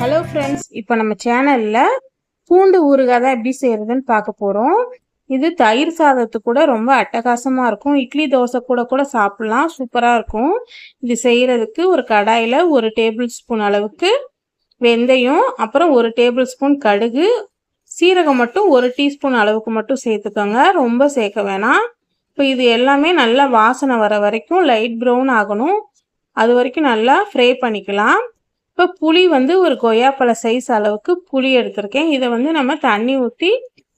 Hello friends இப்போ நம்ம சேனலில் பூண்டு ஊறுகாய் தான் எப்படி செய்கிறதுன்னு பார்க்க போகிறோம் இது தயிர் சாதத்துக்கு கூட ரொம்ப அட்டகாசமாக இருக்கும். இட்லி தோசை கூட கூட சாப்பிட்லாம். சூப்பராக இருக்கும். இது செய்கிறதுக்கு ஒரு கடாயில் ஒரு டேபிள் ஸ்பூன் அளவுக்கு வெந்தயம் அப்புறம் ஒரு டேபிள் ஸ்பூன் கடுகு சீரகம் மட்டும் ஒரு டீஸ்பூன் அளவுக்கு மட்டும் சேர்த்துக்கோங்க. ரொம்ப சேர்க்க வேணாம். இப்போ இது எல்லாமே நல்லா வாசனை வர வரைக்கும் லைட் ப்ரௌன் ஆகணும். அது வரைக்கும் நல்லா ஃப்ரை பண்ணிக்கலாம். இப்போ புளி வந்து ஒரு கொய்யாப்பழ சைஸ் அளவுக்கு புளி எடுத்திருக்கேன். இதை வந்து நம்ம தண்ணி ஊற்றி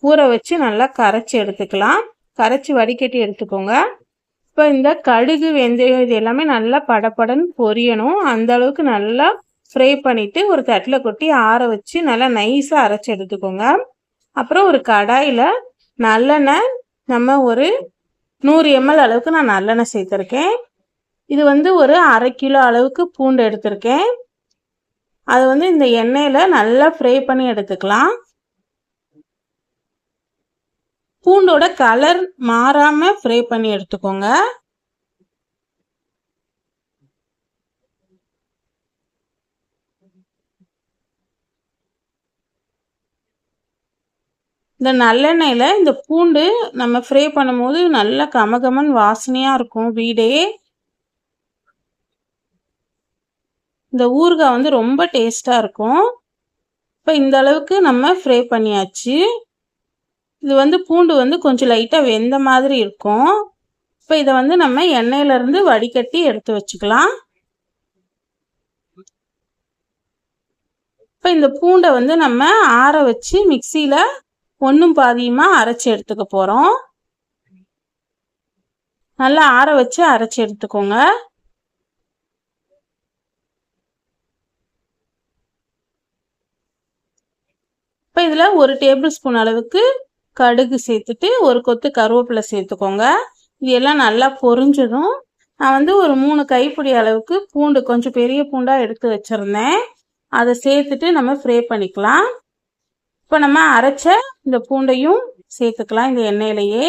ஊற வச்சு நல்லா கரைச்சி எடுத்துக்கலாம். கரைச்சி வடிகட்டி எடுத்துக்கோங்க. இப்போ இந்த கடுகு வெந்தயம் இது எல்லாமே நல்லா படப்படன்னு பொரியணும். அந்த அளவுக்கு நல்லா ஃப்ரை பண்ணிவிட்டு ஒரு தட்டில் கொட்டி ஆற வச்சு நல்லா நைஸாக அரைச்சி எடுத்துக்கோங்க. அப்புறம் ஒரு கடாயில் நல்லெண்ணெய் நம்ம ஒரு நூறு எம்எல் அளவுக்கு நான் நல்லெண்ணெய் சேர்த்துருக்கேன். இது வந்து ஒரு அரை கிலோ அளவுக்கு பூண்டு எடுத்திருக்கேன். அது வந்து இந்த எண்ணெயில் நல்லா ஃப்ரை பண்ணி எடுத்துக்கலாம். பூண்டோட கலர் மாறாமல் ஃப்ரை பண்ணி எடுத்துக்கோங்க. இந்த நல்லெண்ணெயில் இந்த பூண்டு நம்ம ஃப்ரை பண்ணும்போது நல்ல கமகமன் வாசனையாக இருக்கும் வீடே. இந்த ஊறுகாய் வந்து ரொம்ப டேஸ்ட்டாக இருக்கும். இப்போ இந்த அளவுக்கு நம்ம ஃப்ரை பண்ணியாச்சு. இது வந்து பூண்டு வந்து கொஞ்சம் லைட்டாக வெந்த மாதிரி இருக்கும். இப்போ இதை வந்து நம்ம எண்ணெயிலேருந்து வடிகட்டி எடுத்து வச்சுக்கலாம். இப்போ இந்த பூண்டை வந்து நம்ம ஆற வச்சு மிக்சியில் ஒன்றும் பாதியுமாக அரைச்சி எடுத்துக்க போகிறோம் நல்லா ஆற வச்சு அரைச்சி எடுத்துக்கோங்க. இதில் ஒரு டேபிள் ஸ்பூன் அளவுக்கு கடுகு சேர்த்துட்டு ஒரு கொத்து கருவேப்பிலை சேர்த்துக்கோங்க. இது எல்லாம் நல்லா பொரிஞ்சதும் நான் வந்து ஒரு மூணு கைப்பிடி அளவுக்கு பூண்டு கொஞ்சம் பெரிய பூண்டாக எடுத்து வச்சுருந்தேன். அதை சேர்த்துட்டு நம்ம ஃப்ரே பண்ணிக்கலாம். இப்போ நம்ம அரைச்ச இந்த பூண்டையும் சேர்த்துக்கலாம் இந்த எண்ணெயிலையே.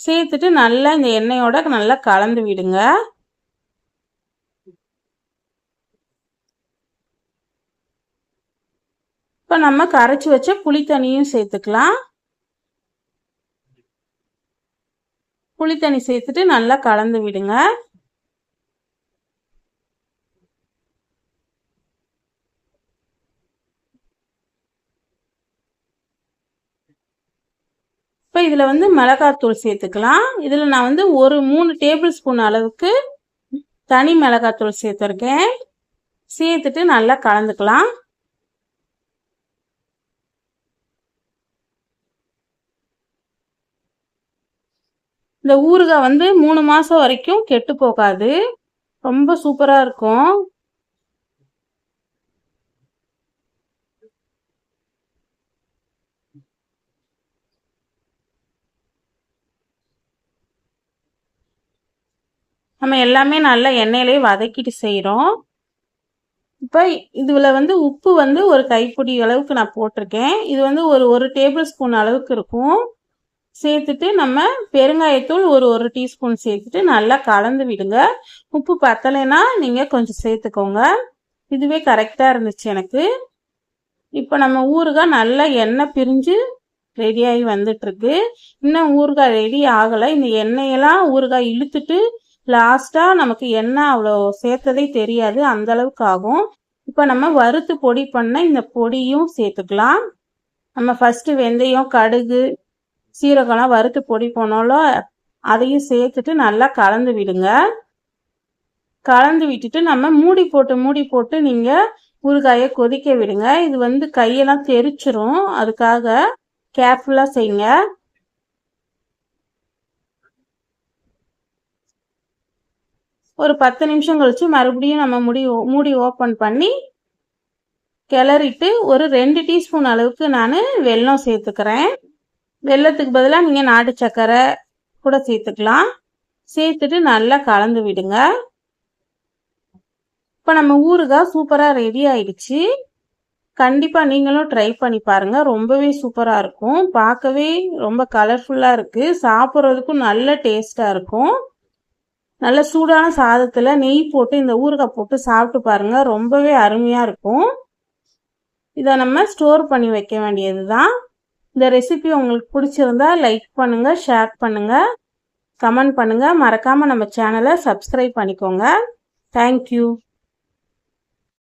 சேர்த்துட்டு நல்லா இந்த எண்ணெயோட நல்லா கலந்து விடுங்க. இப்போ நம்ம கரைச்சி வச்ச புளி தண்ணியும் சேர்த்துக்கலாம். புளி தண்ணி சேர்த்துட்டு நல்லா கலந்து விடுங்க. இப்போ இதில் வந்து மிளகாத்தூள் சேர்த்துக்கலாம். இதில் நான் வந்து ஒரு மூணு டேபிள் ஸ்பூன் அளவுக்கு தனி மிளகாத்தூள் சேர்த்துருக்கேன். சேர்த்துட்டு நல்லா கலந்துக்கலாம். இந்த ஊறுகாய் வந்து மூணு மாதம் வரைக்கும் கெட்டு போகாது. ரொம்ப சூப்பராக இருக்கும். நம்ம எல்லாமே நல்லா எண்ணெயிலே வதக்கிட்டு செய்கிறோம் இப்போ இதில் வந்து உப்பு வந்து ஒரு கைப்பிடி அளவுக்கு நான் போட்டிருக்கேன். இது வந்து ஒரு ஒரு டேபிள் ஸ்பூன் அளவுக்கு இருக்கும். சேர்த்துட்டு நம்ம பெருங்காயத்தூள் ஒரு ஒரு டீஸ்பூன் சேர்த்துட்டு நல்லா கலந்து விடுங்க. உப்பு பத்தலைன்னா நீங்கள் கொஞ்சம் சேர்த்துக்கோங்க. இதுவே கரெக்டாக இருந்துச்சு எனக்கு. இப்போ நம்ம ஊறுகாய் நல்லா எண்ணெய் பிரிஞ்சு ரெடியாகி வந்துட்டுருக்கு. இன்னும் ஊறுகாய் ரெடி ஆகலை. இந்த எண்ணெயெல்லாம் ஊறுகாய் இழுத்துட்டு லாஸ்ட்டாக நமக்கு எண்ணெய் அவ்வளோ சேர்த்ததே தெரியாது. அந்த அளவுக்கு ஆகும். இப்போ நம்ம வறுத்து பொடி பண்ண இந்த பொடியும் சேர்த்துக்கலாம். நம்ம ஃபஸ்ட்டு வெந்தயம் கடுகு சீரகம்லாம் வறுத்து பொடி போனாலும் அதையும் சேர்த்துட்டு நல்லா கலந்து விடுங்க. கலந்து விட்டுட்டு நம்ம மூடி போட்டு மூடி போட்டு நீங்கள் ஊறுகாயை கொதிக்க விடுங்க. இது வந்து கையெல்லாம் தெரிச்சிரும். அதுக்காக கேர்ஃபுல்லாக செய்யுங்க. ஒரு பத்து நிமிஷம் கழித்து மறுபடியும் நம்ம முடி மூடி ஓப்பன் பண்ணி கிளறிட்டு ஒரு ரெண்டு டீஸ்பூன் அளவுக்கு நான் வெல்லம் சேர்த்துக்கிறேன். வெள்ளத்துக்கு பதிலாக நீங்கள் நாட்டு சர்க்கரை கூட சேர்த்துக்கலாம். சேர்த்துட்டு நல்லா கலந்து விடுங்க. இப்போ நம்ம ஊறுகாய் சூப்பராக ரெடி ஆயிடுச்சு. கண்டிப்பாக நீங்களும் ட்ரை பண்ணி பாருங்கள் ரொம்பவே சூப்பராக இருக்கும். பார்க்கவே ரொம்ப கலர்ஃபுல்லாக இருக்குது சாப்பிட்றதுக்கும் நல்ல டேஸ்ட்டாக இருக்கும். நல்ல சூடான சாதத்தில் நெய் போட்டு இந்த ஊறுகாய் போட்டு சாப்பிட்டு பாருங்கள் ரொம்பவே அருமையாக இருக்கும். இதை நம்ம ஸ்டோர் பண்ணி வைக்க வேண்டியது தான் இந்த ரெசிபி உங்களுக்கு பிடிச்சிருந்தா லைக் பண்ணுங்கள் ஷேர் பண்ணுங்கள் கமெண்ட் பண்ணுங்கள் மறக்காமல் நம்ம சேனலை சப்ஸ்கிரைப் பண்ணிக்கோங்க. தேங்க்யூ